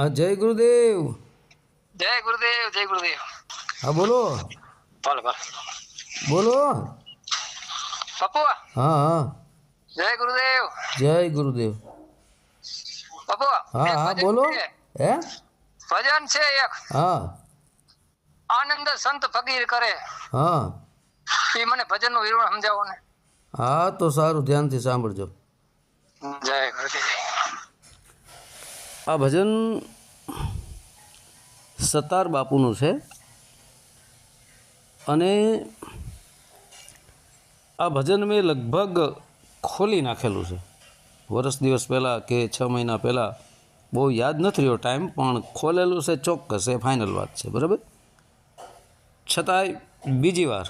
હા જય ગુરુદેવ જય ગુરુદેવ જય ગુરુદેવ હા બોલો ભલે ભલે બોલો પપ્પુ હા હા જય ગુરુદેવ જય ગુરુદેવ પપ્પુ હા એક હા ભજન બોલો છે. હે ભજન છે એક હા આનંદ સંત ફકીર કરે હા એ મને ભજનનું વિવરણ સમજાવો ને। હા તો સારું ધ્યાનથી સાંભળજો। જય ગુરુદેવ. આ ભજન સતાર બાપુનું છે. અને આ ભજન મેં લગભગ ખોલી નાખેલું છે. વર્ષ દિવસ પહેલાં કે છ મહિના પહેલાં, બહુ યાદ નથી રહ્યો ટાઈમ પણ ખોલેલું છે ચોક્કસ, એ ફાઇનલ વાત છે, બરાબર? છતાંય બીજી વાર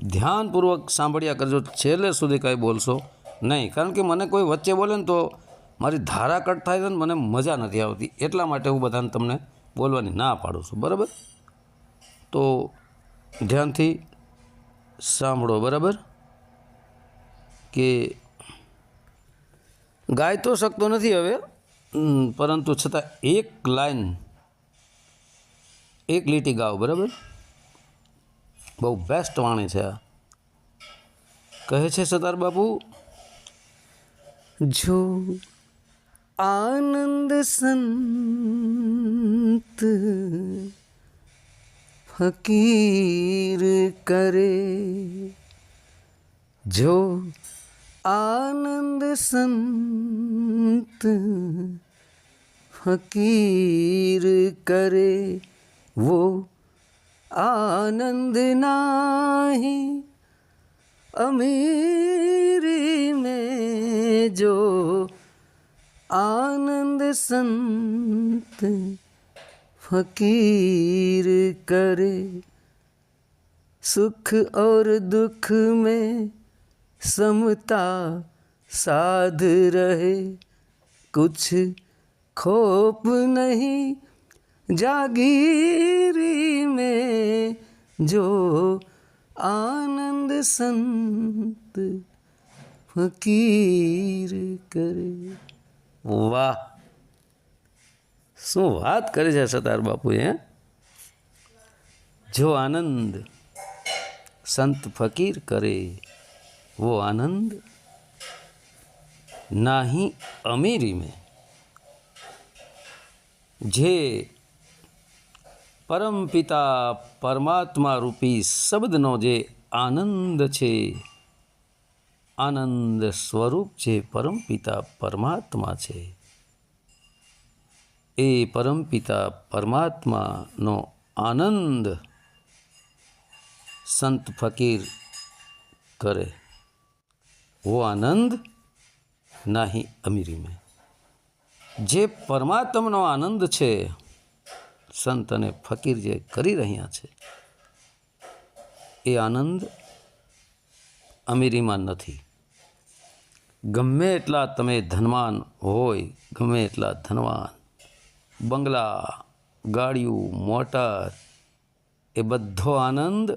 ધ્યાનપૂર્વક સાંભળ્યા કરજો, છેલ્લે સુધી કાંઈ બોલશો નહીં. કારણ કે મને કોઈ વચ્ચે બોલે ને તો મારી ધારા કટ થાય છે ને મને મજા નથી આવતી. એટલા માટે હું બધાને તમને બોલવાની ના પાડું છું, બરાબર? તો ધ્યાનથી સાંભળો, બરાબર? કે ગાય તો શકતો નથી હવે પરંતુ છતાં એક લાઈન, એક લીટી ગાઓ બરાબર? બહુ બેસ્ટ વાણી છે આ. કહે છે સતાર બાપુ, જો આનંદ સંત ફકીર કરે જો આનંદ સંત ફકીર કરે वो आनंद नाही अमीरी में जो आनंद संत फकीर करे सुख और दुख में समता साध रहे कुछ खोप नहीं जागीरी में जो आनंद संत ફકીર કરે વાહ. શું વાત કરે છે સતાર બાપુ એ જો આનંદ સંત ફકીર કરે, વો આનંદ નાહી અમીરી મેં. જે પરમપિતા પરમાત્મા રૂપી શબ્દનો જે આનંદ છે આનંદ સ્વરૂપ જે પરમપિતા પરમાત્મા છે. એ પરમપિતા પરમાત્માનો આનંદ સંત ફકીર કરે. વો આનંદ નાહી અમીરી મેં. જે પરમાત્માનો આનંદ છે, સંત અને ફકીર જે કરી રહ્યા છે, એ આનંદ અમીરીમાં નથી. ગમે એટલા તમે ધનવાન હોય, ગમે એટલા ધનવાન. બંગલા, ગાડીઓ, મોટર, એ બધો આનંદ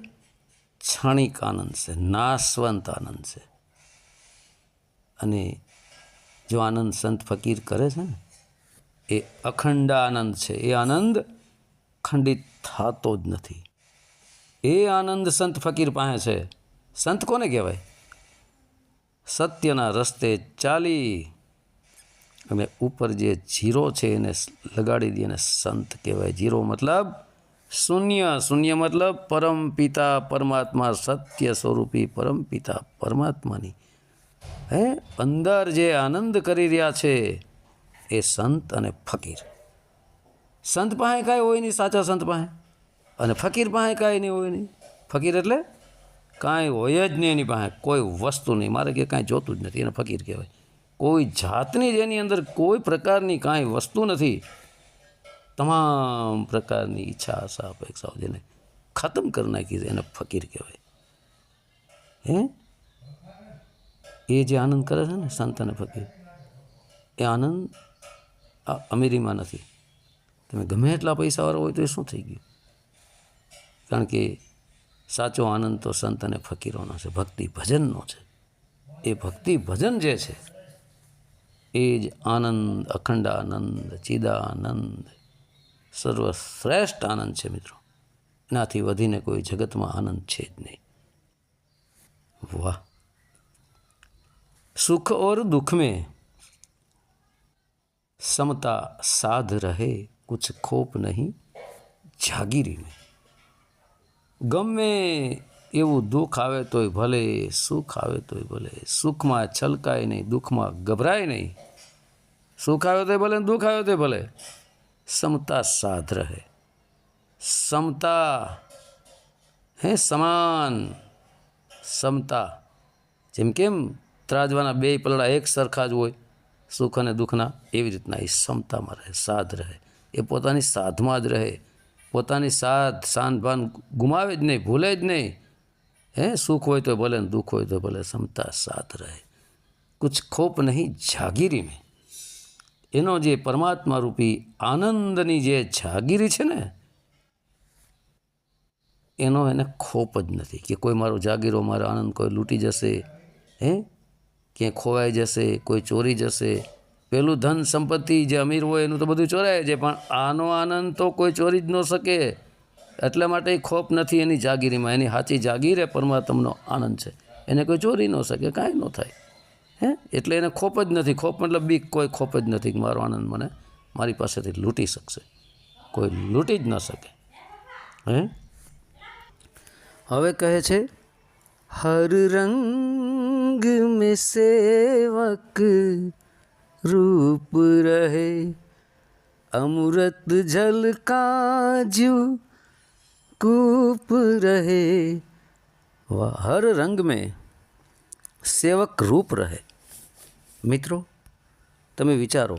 ક્ષણિક આનંદ છે, નાશવંત આનંદ છે. અને જો આનંદ સંત ફકીર કરે છે ને, એ અખંડ આનંદ છે. એ આનંદ ખંડિત થતો જ નથી. એ આનંદ સંત ફકીર પાસે છે. સંત કોને કહેવાય? સત્યના રસ્તે ચાલી. અને ઉપર જે જીરો છે એને લગાડી દે અને સંત કહેવાય. જીરો મતલબ શૂન્ય. શૂન્ય મતલબ પરમ પિતા પરમાત્મા સત્ય સ્વરૂપી પરમ પિતા પરમાત્માની. હે? અંદર જે આનંદ કરી રહ્યા છે એ સંત અને ફકીર. સંત પાસે કાંઈ હોય નહીં, સાચા સંત પાસે. અને ફકીર પાસે કાંઈ નહીં હોય નહીં. ફકીર એટલે કાંઈ હોય જ નહીં એની પાસે. કોઈ વસ્તુ નહીં. મારે કે કાંઈ જોતું જ નથી. એને ફકીર કહેવાય. કોઈ જાતની જ એની અંદર કોઈ પ્રકારની કાંઈ વસ્તુ નથી. તમામ પ્રકારની ઈચ્છા, આશા, અપેક્ષાઓ જેને ખતમ કરી નાખી છે એને ફકીર કહેવાય. હે? એ જે આનંદ કરે છે ને સંત અને ફકીર, એ આનંદ આ અમીરીમાં નથી. તમે ગમે એટલા પૈસાવાળા હોય તો એ શું થઈ ગયું? કારણ કે સાચો આનંદ તો સંત અને ફકીરોનો છે ભક્તિ ભજનનો છે એ ભક્તિ ભજન જે છે એ જ આનંદ અખંડાનંદ ચિદાનંદ સર્વશ્રેષ્ઠ આનંદ છે મિત્રો એનાથી વધીને કોઈ જગતમાં આનંદ છે જ નહીં વાહ सुख और दुख में समता साध रहे कुछ खोप नहीं જાગીરી में ગમે એવું દુઃખ આવે તોય ભલે, સુખ આવે તોય ભલે. સુખમાં છલકાય નહીં, દુઃખમાં ગભરાય નહીં. સુખ આવે તોય ભલે દુઃખ આવે તોય ભલે. સમતા સાધ રહે. સમતા, હે, સમાન. સમતા, જેમ કેમ ત્રાજવાના બે પલડા એક સરખા જ હોય, સુખ અને દુઃખના એવી રીતના એ સમતામાં રહે, સાધ રહે. એ પોતાની સાધમાં જ રહે. પોતાની સાધ શાન ગુમાવે જ નહીં, ભૂલે જ નહીં. હે, સુખ હોય તો ભલે ને દુઃખ હોય તો ભલે, સમતા સાથ રહે. કુછ ખોપ નહીં, જાગીરી મેં. એનો જે પરમાત્મા રૂપી આનંદની જે જાગીરી છે ને, એનો એને ખોપ જ નથી કે કોઈ મારો જાગીરો, મારો આનંદ કોઈ લૂંટી જશે, હે? ક્યાંય ખોવાઈ જશે, કોઈ ચોરી જશે પેલું ધન સંપત્તિ જે અમીર હોય એનું તો બધું ચોરાય છે, પણ આનો આનંદ તો કોઈ ચોરી જ ન શકે. એટલા માટે ખોફ નથી એની જાગીરીમાં, એની સાચી જાગીર એ પરમાત્માનો આનંદ છે. એને કોઈ ચોરી ન શકે, કાંઈ ન થાય. હે? એટલે એને ખોપ જ નથી. ખોપ મતલબ બીક, કોઈ ખોપ જ નથી. મારો આનંદ મને મારી પાસેથી લૂંટી શકશે. કોઈ લૂંટી જ ન શકે. હે? હવે કહે છે, હર રંગ મેં સેવક रूप रहे अमृत जल का जू कूप रहे वाह हर रंग में સેવક રૂપ રહે મિત્રો તમે વિચારો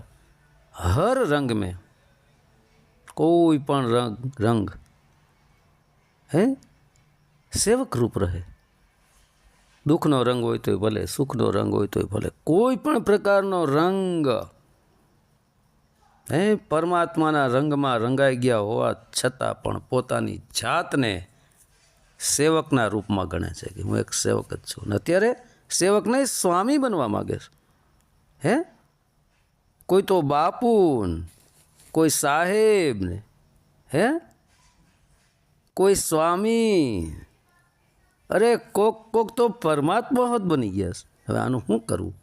હર રંગ મેં કોઈ પણ રંગ રંગ હે સેવક રૂપ રહે દુઃખનો રંગ હોય તોય ભલે, સુખનો રંગ હોય તોય ભલે, કોઈ પણ પ્રકારનો રંગ, હે, પરમાત્માના રંગમાં રંગાઈ ગયા હોવા છતાં પણ પોતાની જાતને સેવકના રૂપમાં ગણે છે કે હું એક સેવક જ છું. ને અત્યારે સેવક નહીં સ્વામી બનવા માગે છે. હે? કોઈ તો બાપુન, કોઈ સાહેબ ને હે? કોઈ સ્વામી અરે કોક કોક તો પરમાત્મા હોત બની ગયા છે. હવે આનું શું કરવું?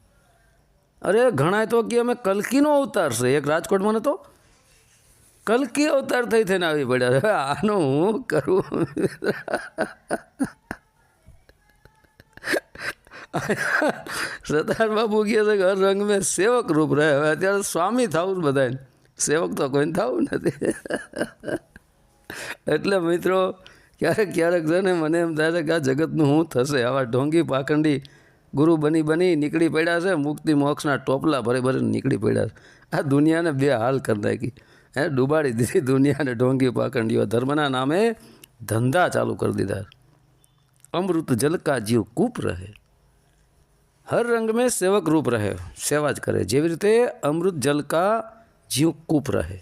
અરે ઘણા તો કે અમે કલકીનો અવતાર છે. એક રાજકોટમાં નતો? કલકી અવતાર થઈ થઈને આવી પડ્યા. હવે આનું હું કરું? સરદાર બાબુ કહે છે કે રંગ મેં સેવક રૂપ રહે. હવે અત્યારે સ્વામી થવું બધાને સેવક તો કોઈને થવું નથી. એટલે મિત્રો ક્યારેક ક્યારેક છે મને એમ થાય છે કે આ જગતનું શું થશે? આવા ઢોંગી પાખંડી ગુરુ બની બની નીકળી પડ્યા છે, મુક્તિ મોક્ષના ટોપલા ભરી ભરીને નીકળી પડ્યા છે. આ દુનિયાને બે હાલ કરી નાખી. હે, ડૂબાડી દીધી દુનિયાને ઢોંગી પાખંડીઓ. ધર્મના નામે ધંધા ચાલુ કરી દીધા અમૃત જલકા જીવ કૂપ રહે. હર રંગ મેં સેવક રૂપ રહે. સેવા જ કરે. જેવી રીતે અમૃત જલકા જીવ કૂપ રહે.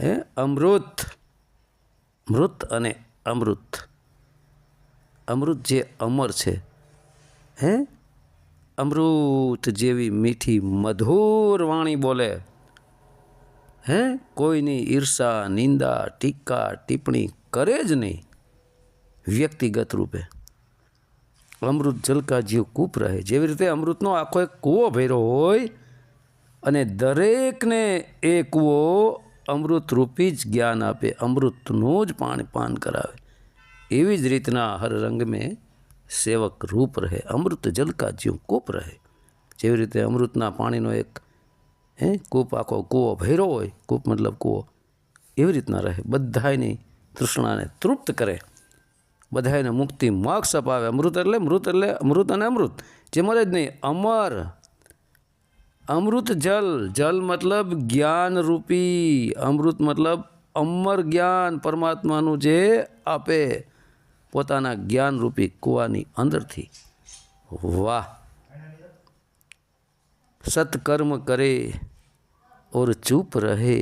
હે, અમૃત, મૃત અને અમૃત. અમૃત જે અમર છે, હે? અમૃત જેવી મીઠી, મધુર વાણી બોલે. હે? કોઈની ઈર્ષા, નિંદા, ટીકા, ટિપ્પણી કરે જ નહીં વ્યક્તિગત રૂપે. અમૃત જલકા જીવ કૂપ રહે. જેવી રીતે અમૃતનો આખો એક કૂવો ભર્યો હોય અને દરેકને એ કૂવો અમૃત રૂપી જ જ્ઞાન આપે, અમૃતનું જ પાણી પાન કરાવે. એવી જ રીતના હર રંગ મેં સેવક રૂપ રહે, અમૃત જલકા જીવ કૂપ રહે. જેવી રીતે અમૃતના પાણીનો એક, હે, કૂપ આખો કૂવો ભર્યો હોય, કૂપ મતલબ કૂવો, એવી રીતના રહે. બધાયની તૃષ્ણાને તૃપ્ત કરે. બધાને મુક્તિ મોક્ષ અપાવે. અમૃત એટલે મૃત એટલે અમૃત અને અમૃત. જે મળે જ નહીં, અમર અમૃત જલ જલ મતલબ જ્ઞાન રૂપી અમૃત મતલબ અમર જ્ઞાન પરમાત્માનું જે આપે પોતાના જ્ઞાન રૂપી કૂવાની અંદરથી વાહ સત્કર્મ કરે और चुप रहे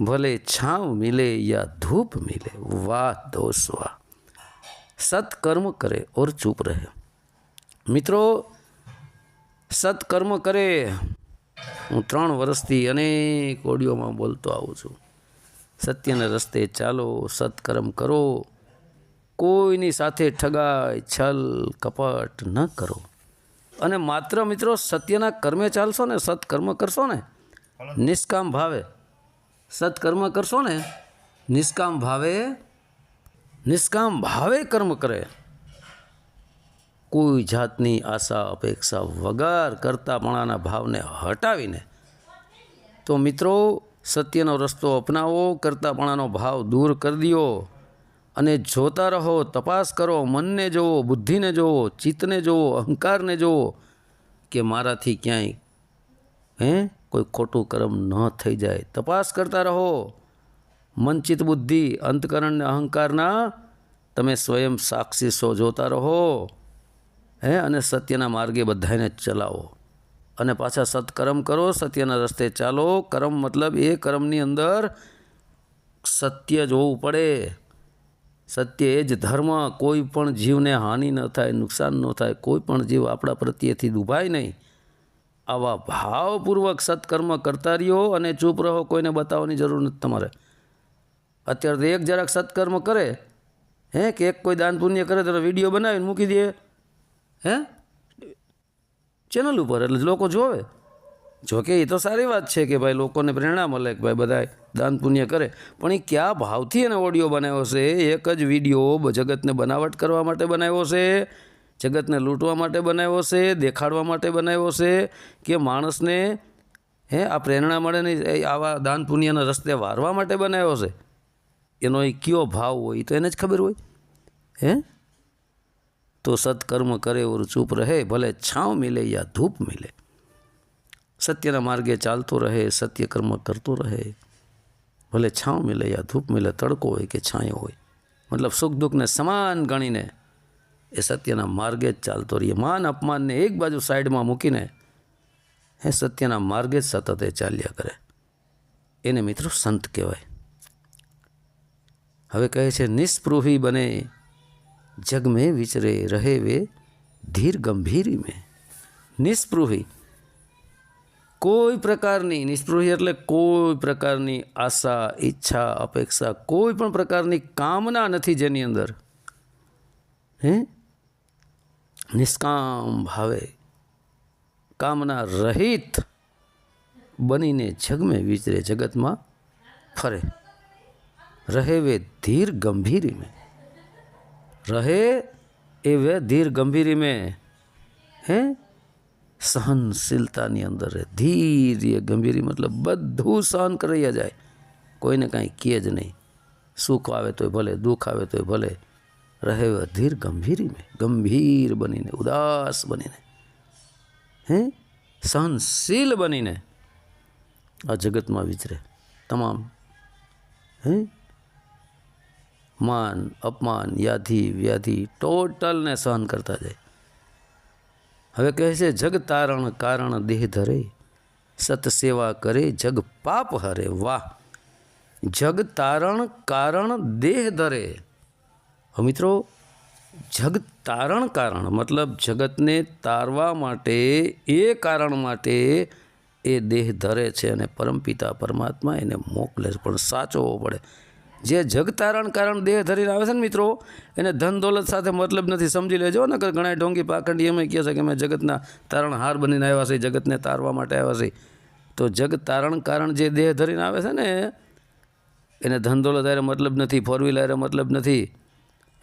भले छाँव मिले या धूप मिले वाह दोस्त वाह સત્કર્મ કરે ઓર ચૂપ રહે મિત્રો સત્કર્મ કરે. હું ત્રણ વર્ષથી અનેક ઓડિયોમાં બોલતો આવું છું. સત્યના રસ્તે ચાલો, સત્કર્મ કરો. કોઈની સાથે ઠગાય છલ, કપટ ન કરો. અને માત્ર મિત્રો, સત્યના કર્મે ચાલશો ને, સત્કર્મ કરશો ને, નિષ્કામ ભાવે. સત્કર્મ કરશો ને, નિષ્કામ ભાવે નિષ્કામ ભાવે કર્મ કરે. કોઈ જાતની આશા, અપેક્ષા વગર કરતાપણાના ભાવને હટાવીને તો મિત્રો, સત્યનો રસ્તો અપનાવો કરતાપણાનો ભાવ દૂર કરી દો અને જોતા રહો, તપાસ કરો, મનને જુઓ બુદ્ધિને જુઓ ચિત્તને જુઓ અહંકારને જુઓ કે મારાથી ક્યાંય, હે, કોઈ ખોટું કર્મ ન થઈ જાય. તપાસ કરતા રહો. મનચિત બુદ્ધિ અંતકરણ અહંકારના તમે સ્વયં સાક્ષી સો જોતા રહો. હે? અને સત્યના માર્ગે બધાને ચલાવો. અને પાછા સત્કર્મ કરો, સત્યના રસ્તે ચાલો. કર્મ મતલબ એ કર્મની અંદર સત્ય જોવું પડે. સત્ય એ જ ધર્મ. કોઈ પણ જીવને હાનિ ન થાય, નુકસાન ન થાય, કોઈ પણ જીવ આપણા પ્રત્યેથી દુભાય નહીં. આવા ભાવપૂર્વક સત્કર્મ કરતા રહ્યો અને ચૂપ રહો, કોઈને બતાવવાની જરૂર નથી તમારે. અત્યારે તો એક જરાક સત્કર્મ કરે. હે? કે એક કોઈ દાન પુણ્ય કરે, તો વીડિયો બનાવીને મૂકી દે. હે? ચેનલ ઉપર, એટલે લોકો જોવે. જોકે એ તો સારી વાત છે કે ભાઈ લોકોને પ્રેરણા મળે કે ભાઈ બધા દાન પુણ્ય કરે. પણ એ કયા ભાવથી એને ઓડિયો બનાવ્યો છે? એક જ વીડિયો જગતને બનાવટ કરવા માટે બનાવ્યો છે, જગતને લૂંટવા માટે બનાવ્યો છે, દેખાડવા માટે બનાવ્યો છે, કે માણસને, હે, આ પ્રેરણા મળે ને આવા દાન પુણ્યના રસ્તે વારવા માટે બનાવ્યો છે? એનો એ કયો ભાવ હોય તો એને જ ખબર હોય. હે? તો સત્કર્મ કરે ઓર ચૂપ રહે, ભલે છાંવ મિલે યા ધૂપ મિલે. સત્યના માર્ગે ચાલતો રહે, સત્ય કર્મ કરતો રહે. ભલે છાંવ મિલે યા ધૂપ મિલે, તડકો હોય કે છાંયો હોય. મતલબ સુખ દુઃખને સમાન ગણીને એ સત્યના માર્ગે જ ચાલતો રહીએ. માન અપમાનને એક બાજુ સાઈડમાં મૂકીને એ સત્યના માર્ગે જ સતત એ ચાલ્યા કરે. એને મિત્રો સંત કહેવાય. હવે કહે છે નિસ્પૃહી બને જગ में વિચરે રહે વે ધીર ગંભીરી મેં નિસ્પૃહી કોઈ પ્રકારની નિસ્પૃહી એટલે કોઈ પ્રકારની આશા, ઈચ્છા, અપેક્ષા, કોઈ પણ પ્રકારની કામના નથી જેની અંદર। હે? નિષ્કામ ભાવે કામના રહિત બનીને જગમાં વિચરે, જગતમાં ફરે। રહે વે ધીર ગંભીરી મેં। રહે એ વે ધીર ગંભીરી મેં હે સહનશીલતાની અંદર રહે ધીર એ ગંભીરી મતલબ બધું સહન કરી જાય કોઈને કાંઈ કહે જ નહીં સુખ આવે તોય ભલે દુઃખ આવે તોય ભલે રહે વે ધીર ગંભીરી મેં ગંભીર બનીને ઉદાસ બનીને હે સહનશીલ બનીને આ જગતમાં વિચરે તમામ હે માન અપમાન યાધિ વ્યાધિ ટોટલને સહન કરતા જાય. હવે કહે છે, જગ તારણ કારણ દેહ ધરે સત સેવા કરે, જગ પાપ હરે. વાહ! જગ તારણ કારણ દેહ ધરે. મિત્રો, જગ તારણ કારણ મતલબ જગતને તારવા માટે, એ કારણ માટે એ દેહ ધરે છે અને પરમપિતા પરમાત્મા એને મોકલે છે. પણ સાચવવો પડે. જે જગતારણ કારણ દેહ ધરીને આવે છે ને મિત્રો, એને ધન દોલત સાથે મતલબ નથી, સમજી લેજો. ને ઘણા ઢોંગી પાખંડી એમ કહે છે કે અમે જગતના તારણ હાર બનીને આવ્યા છે જગતને તારવા માટે આવ્યા છે તો જગ તારણ કારણ જે દેહ ધરીને આવે છે ને, એને ધન દોલત આરે મતલબ નથી ફોર વ્હીલ આરે મતલબ નથી,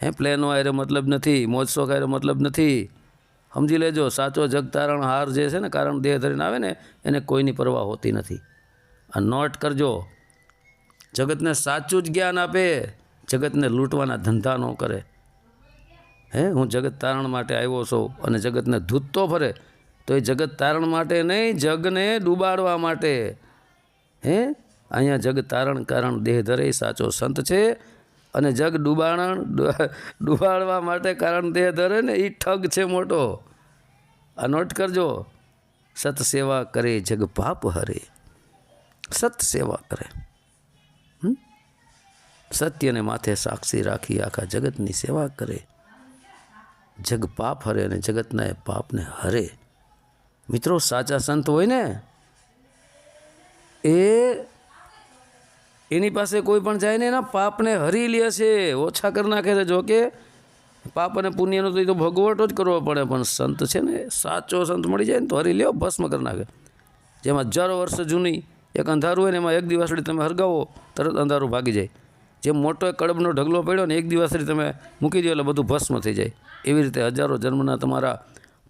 હે પ્લેનો આરે મતલબ નથી, મોજશોખ આરે મતલબ નથી. સમજી લેજો, સાચો જગતારણ હાર જે છે ને, કારણ દેહ ધરીને આવે ને, એને કોઈની પરવા હોતી નથી. આ નોટ કરજો. જગતને સાચું જ જ્ઞાન આપે, જગતને લૂંટવાના ધંધા ન કરે. હે, હું જગત તારણ માટે આવ્યો છું અને જગતને ધૂતતો ફરે, તો એ જગત તારણ માટે નહીં, જગને ડૂબાડવા માટે. હે, અહીંયા જગ તારણ કારણ દેહ ધરે સાચો સંત છે અને જગ ડૂબાણ ડૂબાડવા માટે કારણ દેહ ધરે ને એ ઠગ છે મોટો. આ નોટ કરજો. સત સેવા કરે જગ પાપ હરે. સત સેવા કરે. સત્યને માથે સાક્ષી રાખી આખા જગતની સેવા કરે. જગ પાપ હરે અને જગતના એ પાપને હરે. મિત્રો, સાચા સંત હોય ને, એ એની પાસે કોઈ પણ જાય ને, એના પાપને હરી લે છે. ઓછા કરી નાખે છે. જો કે પાપ અને પુણ્યનો તો એ તો ભગવટો જ કરવો પડે. પણ સંત છે ને, સાચો સંત મળી જાય ને તો હરી લ્યો, ભસ્મ કરી નાખે. જેમાં હજારો વર્ષ જૂની એક અંધારું હોય ને, એમાં એક દિવસડી તમે હરગાવો, તરત અંધારું ભાગી જાય. જેમ મોટો કડબનો ઢગલો પડ્યો ને એક દિવસથી તમે મૂકી દો એટલે બધું ભસ્મ થઈ જાય. એવી રીતે હજારો જન્મના તમારા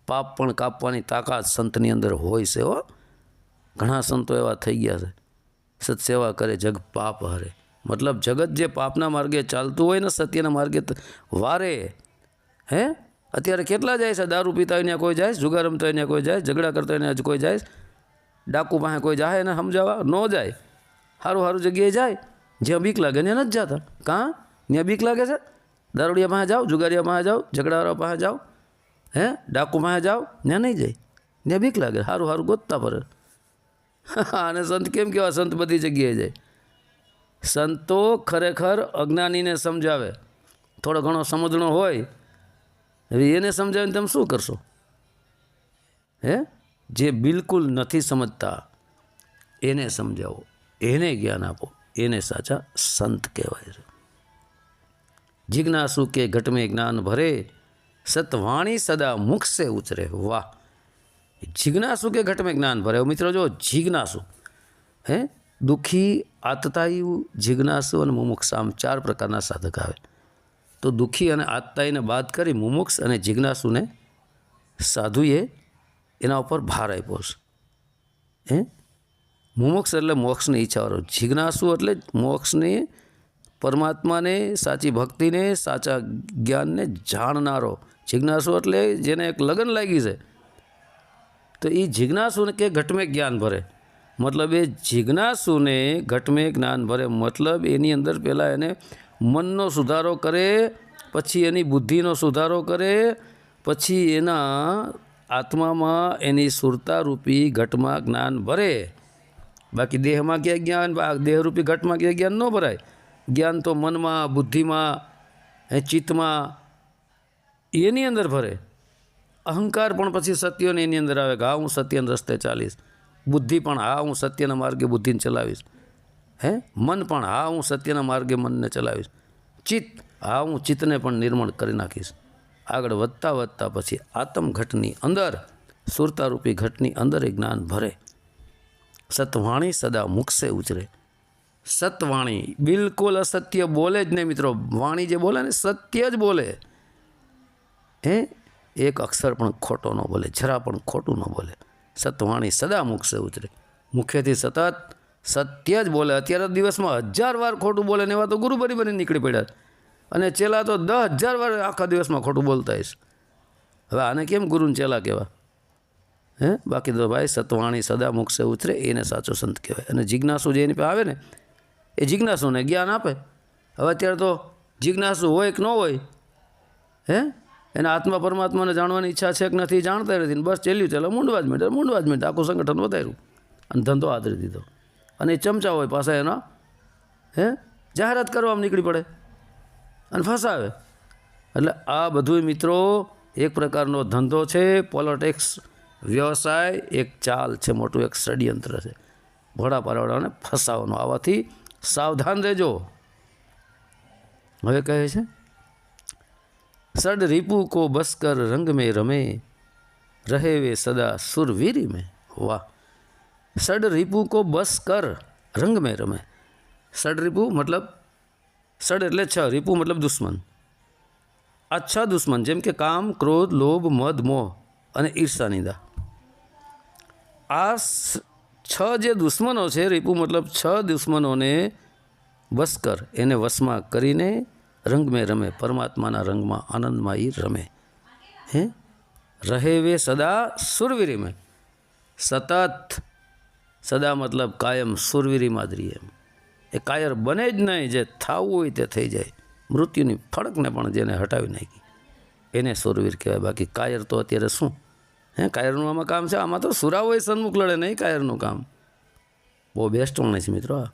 પાપ પણ કાપવાની તાકાત સંતની અંદર હોય છે હો. ઘણા સંતો એવા થઈ ગયા છે. સત્સેવા કરે, જગ પાપ હરે. મતલબ જગત જે પાપના માર્ગે ચાલતું હોય ને સત્યના માર્ગે વારે. હે? અત્યારે કેટલા જાય છે? દારૂ પીતા હોય ત્યાં કોઈ જાય, જુગાર રમતા હોય ત્યાં કોઈ જાય? ઝઘડા કરતા હોય ત્યાં કોઈ જાય. ડાકુ પાસે કોઈ જાય ને સમજાવવા? ન જાય. સારું સારું જગ્યાએ જાય. જ્યાં બીક લાગે ત્યાં નથી જતા. કાં? ત્યાં બીક લાગે છે? દારૂડિયા પાસે જાઓ, જુગારિયા પાસે જાઓ, ઝઘડાવાળા પાસે જાઓ, હે? ડાકુ પાસે જાઓ, ત્યાં નહીં જાય. ત્યાં બીક લાગે સારું સારું ગોતતા પર અને સંત કેમ કેવા સંત બધી જગ્યાએ જાય? સંતો ખરેખર અજ્ઞાનીને સમજાવે. થોડો ઘણો સમજણો હોય, હવે એને સમજાવીને તમે શું કરશો? હે? જે બિલકુલ નથી સમજતા, એને સમજાવો, એને જ્ઞાન આપો. એને સાચા સંત કહેવાય છે. જિજ્ઞાસુ કે ઘટમે જ્ઞાન ભરે, સતવાણી સદા મુખ સે ઉતરે વાહ! જિજ્ઞાસુ કે ઘટમે જ્ઞાન ભરે? મિત્રો, જો જિજ્ઞાસુ, હે? દુઃખી, આતતાયુ જિજ્ઞાસુ અને મુમુક્ષ આમ ચાર પ્રકારના સાધક આવે. તો દુઃખી અને આતતાઈને બાદ કરી મુમુક્ષ અને જિજ્ઞાસુને સાધુએ એના ઉપર ભાર આપ્યો છે. હે? મુમુક્ષ એટલે મોક્ષની ઈચ્છાવાળો જિજ્ઞાસુ એટલે મોક્ષને, પરમાત્માને, સાચી ભક્તિને, સાચા જ્ઞાનને જાણનારો. જિજ્ઞાસુ એટલે જેને એક લગન લાગી છે. તો એ જિજ્ઞાસુને કે ઘટમે જ્ઞાન ભરે. મતલબ એ જિજ્ઞાસુને ઘટમે જ્ઞાન ભરે. મતલબ એની અંદર પહેલાં એને મનનો સુધારો કરે, પછી એની બુદ્ધિનો સુધારો કરે, પછી એના આત્મામાં એની સુરતારૂપી ઘટમાં જ્ઞાન ભરે. બાકી દેહમાં ક્યાંય જ્ઞાન દેહરૂપી ઘટમાં ક્યાંય જ્ઞાન ન ભરાય. જ્ઞાન તો મનમાં, બુદ્ધિમાં એ ચિત્તમાં એની અંદર ભરે. અહંકાર પણ પછી સત્યને એની અંદર આવે કે હા હું સત્યના રસ્તે ચાલીશ. બુદ્ધિ પણ હા હું સત્યના માર્ગે બુદ્ધિને ચલાવીશ. હે? મન પણ હા હું સત્યના માર્ગે મનને ચલાવીશ. ચિત્ત હા હું ચિત્તને પણ નિર્માણ કરી નાખીશ. આગળ વધતા વધતા પછી આત્મઘટની અંદર, સુરતારૂપી ઘટની અંદર એ જ્ઞાન ભરે. સતવાણી સદા મુખસે ઉચરે સતવાણી બિલકુલ અસત્ય બોલે જ નહીં મિત્રો. વાણી જે બોલે ને સત્ય જ બોલે. હે? એક અક્ષર પણ ખોટો ન બોલે, જરા પણ ખોટું ન બોલે. સતવાણી સદા મુખસે ઉતરે મુખ્યથી સતત સત્ય જ બોલે. અત્યારે દિવસમાં હજાર વાર ખોટું બોલે ને એવા તો ગુરુ બની બની નીકળી પડ્યા અને ચેલા તો દસ હજાર વાર આખા દિવસમાં ખોટું બોલતા હશે. હવે આને કેમ ગુરુને ચેલા કહેવા? હે? બાકી તો ભાઈ સતવાણી સદા મુખસે ઉતરે, એને સાચો સંત કહેવાય. અને જિજ્ઞાસુ જે એની પાસે આવે ને, એ જિજ્ઞાસુને જ્ઞાન આપે. હવે અત્યારે તો જિજ્ઞાસુ હોય કે ન હોય, હે? એના આત્મા પરમાત્માને જાણવાની ઈચ્છા છે કે નથી જાણતા નથી. બસ ચેલ્યું ચાલો મૂંડવા જ મિનિટ મૂંડવા જ મિનિટ. આખું સંગઠન વધાર્યું. અને ધંધો આદરી દીધો. અને એ ચમચા હોય પાછા એના, હે? જાહેરાત કરવામાં નીકળી પડે. અને ફસાવે. એટલે આ બધું મિત્રો એક પ્રકારનો ધંધો છે, પોલિટિક્સ વ્યવસાય એક ચાલ છે, મોટું એક ષડયંત્ર છે. ઘોડા પારવાડાને ફસાવવાનો આવવાથી સાવધાન રહેજો. હવે કહે છે, સડ રિપુ કો બસકર રંગ મેં રમે, રહે વે સદા સુરવીરી મેં. વાહ. સડ રિપુ કો બસ કર રંગ મેં રમે. સડ રિપુ મતલબ, સડ એટલે છ. રીપુ મતલબ દુશ્મન. આ દુશ્મન, જેમ કે કામ, ક્રોધ, લોભ, મદ, મોહ અને ઈર્ષા, નિંદા. આ છ જે દુશ્મનો છે, રીપુ મતલબ છ દુશ્મનોને વશ કર. એને વશમાં કરીને રંગમે રમે, પરમાત્માના રંગમાં આનંદમાં એ રમે. હે? રહે વે સદા સુરવીરીમાં. સતત સદા મતલબ કાયમ સુરવીરીમાં જ રહીએ એમ. એ કાયર બને જ નહીં, જે થવું હોય તે થઈ જાય. મૃત્યુની ફળકને પણ જેને હટાવી નાખી. એને સુરવીર કહેવાય. બાકી કાયર તો અત્યારે શું? કાયરનું આમાં કામ છે આમાં તો સુરાવોય સન્મુખ લડે નહીં કાયરનું કામ બહુ બેસ્ટ વાણી છે મિત્રો આ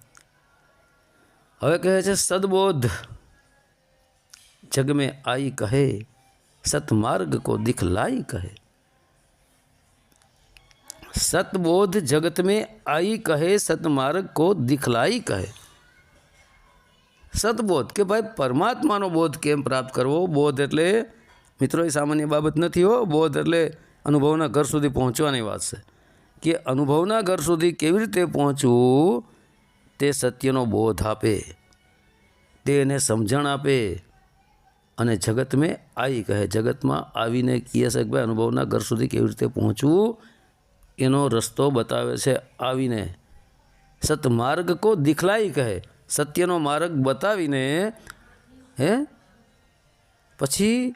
હવે કહે છે સદબોધ જગ મેં આઈ કહે સતમાર્ગ કો દિખલાઈ કહે सतबोध जगत में आई कहे सतमार्ग को दिखलाई કહે સતબોધ કે ભાઈ પરમાત્માનો બોધ કેમ પ્રાપ્ત કરવો બોધ એટલે મિત્રો એ સામાન્ય બાબત નથી હો બોધ એટલે અનુભવના ઘર સુધી પહોંચવાની વાત છે. કે અનુભવના ઘર સુધી કેવી રીતે પહોંચવું, તે સત્યનો બોધ આપે. તે એને સમજણ આપે. અને જગત મેં આવી કહે, જગતમાં આવીને કહે છે કે ભાઈ, અનુભવના ઘર સુધી કેવી રીતે પહોંચવું, એનો રસ્તો બતાવે છે આવીને. સતમાર્ગ કો દિખલાઈ કહે, સત્યનો માર્ગ બતાવીને, હે? પછી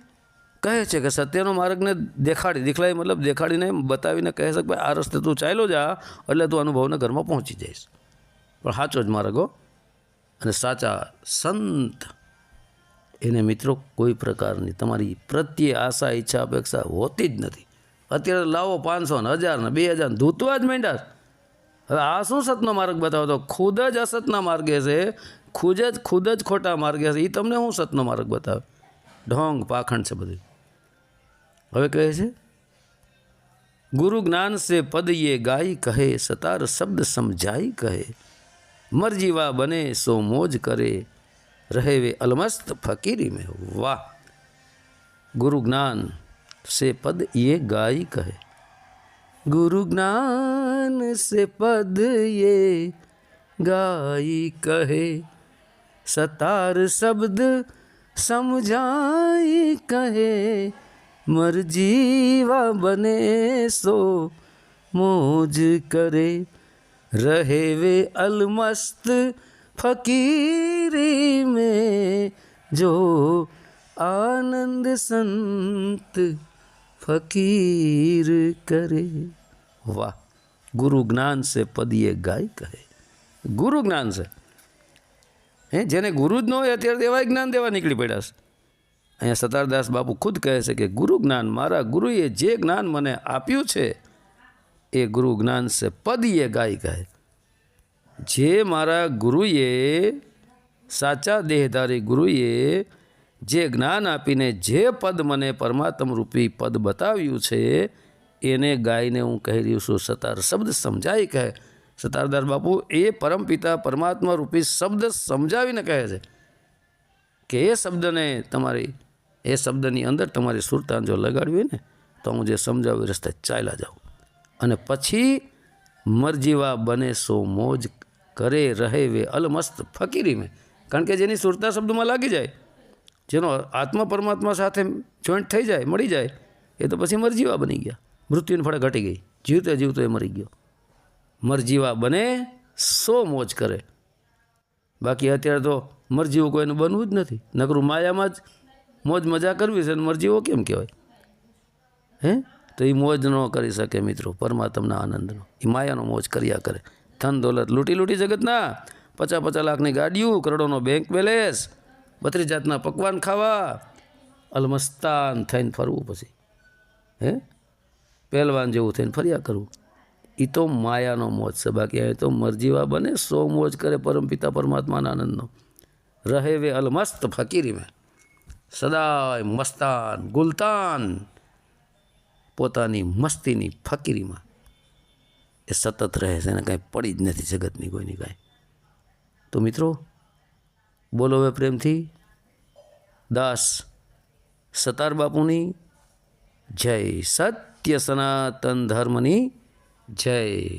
કહે છે કે સત્યનો માર્ગને દેખાડી, દિખલાઈ મતલબ દેખાડીને બતાવીને કહે છે કે ભાઈ આ રસ્તે તું ચાલ્યો જા, એટલે તું અનુભવને ઘરમાં પહોંચી જઈશ. પણ સાચો જ માર્ગ અને સાચા સંત, એને મિત્રો કોઈ પ્રકારની તમારી પ્રત્યે આશા, ઈચ્છા, અપેક્ષા હોતી જ નથી. અત્યારે લાવો પાંચસો ને હજાર ને બે હજાર ધૂતવા જ માંડ્યા હવે આ શું સતનો માર્ગ બતાવો તો? ખુદ જ અસતના માર્ગે છે. ખુદ જ ખુદ જ ખોટા માર્ગે છે. એ તમને શું સતનો માર્ગ બતાવે? ઢોંગ, પાખંડ છે બધું. હવે કહે છે ગુરુ જ્ઞાન સે પદ ये ગાઈ કહે સતાર શબ્દ સમજાઈ કહે મરજીવા બને સો મોજ કરે રહે વે અલમસ્ત ફકીરી में वाह गुरु ज्ञान से पद ये गाई कहे गुरु ज्ञान से पद ये गाई कहे सतार शब्द समझाई कहे મરજીવા બને સો, મોજ કરે રહે વે અલમસ્ત ફકીરી મેં. જો આનંદ સંત ફકીર કરે. વાહ, ગુરુ જ્ઞાન સે પદીએ ગાય કહે. ગુરુ જ્ઞાન છે હે, જેને ગુરુ જ ન હોય, અત્યારે દેવાય જ્ઞાન દેવા નીકળી પડ્યા છે. અહીંયા સતારદાસ બાપુ ખુદ કહે છે કે, ગુરુ જ્ઞાન, મારા ગુરુએ જે જ્ઞાન મને આપ્યું છે, એ ગુરુ જ્ઞાન છે પદીએ ગાય કહે જે મારા ગુરુએ, સાચા દેહધારી ગુરુએ જે જ્ઞાન આપીને જે પદ મને પરમાત્મ રૂપી પદ બતાવ્યું છે, એને ગાઈને હું કહી રહ્યું છું સતાર શબ્દ સમજાય કહે. સતારદાર બાપુ એ પરમપિતા પરમાત્મા રૂપી શબ્દ સમજાવીને કહે છે કે એ શબ્દને તમારી એ શબ્દની અંદર તમારી સુરતાન જો લગાડવી ને, તો હું જે સમજાવું રસ્તે ચાલ્યા જાઉં. અને પછી મરજીવા બને સો મોજ કરે રહે વે અલમસ્ત ફકીરી મેં. કારણ કે જેની સુરતા શબ્દમાં લાગી જાય, જેનો આત્મા પરમાત્મા સાથે જોઈન્ટ થઈ જાય, મળી જાય, એ તો પછી મરજીવા બની ગયા. મૃત્યુની ફળે ઘટી ગઈ. જીવતે જીવતો એ મરી ગયો. મરજીવા બને સો મોજ કરે. બાકી અત્યારે તો મરજીવું કોઈનું બનવું જ નથી. નકરું માયામાં જ મોજ મજા કરવી છે અને મરજીવો કેમ કહેવાય? હે? તો એ મોજ ન કરી શકે મિત્રો, પરમાત્માના આનંદનો. એ માયાનો મોજ કર્યા કરે. ધન દોલત લૂંટી લૂંટી જગતના. પચાસ પચાસ લાખની ગાડીઓ, કરોડોનો બેંક બેલેન્સ બત્રીસ જાતના પકવાન ખાવા. અલમસ્તાન થઈને ફરવું પછી. હે? પહેલવાન જેવું થઈને ફર્યા કરવું એ તો માયાનો મોજ છે. બાકી અહીં તો મરજીવા બને, સો મોજ કરે પરમપિતા પરમાત્માના આનંદનો. રહે વે અલમસ્ત ફકીરી મેં. સદાય મસ્તાન, ગુલતાન. પોતાની મસ્તીની ફકીરીમાં. એ સતત રહે છે એને કાંઈ પડી જ નથી જગતની કોઈની કાંઈ. તો મિત્રો, બોલો હવે પ્રેમથી. દાસ સતાર બાપુની જય સત્ય સનાતન ધર્મની જય.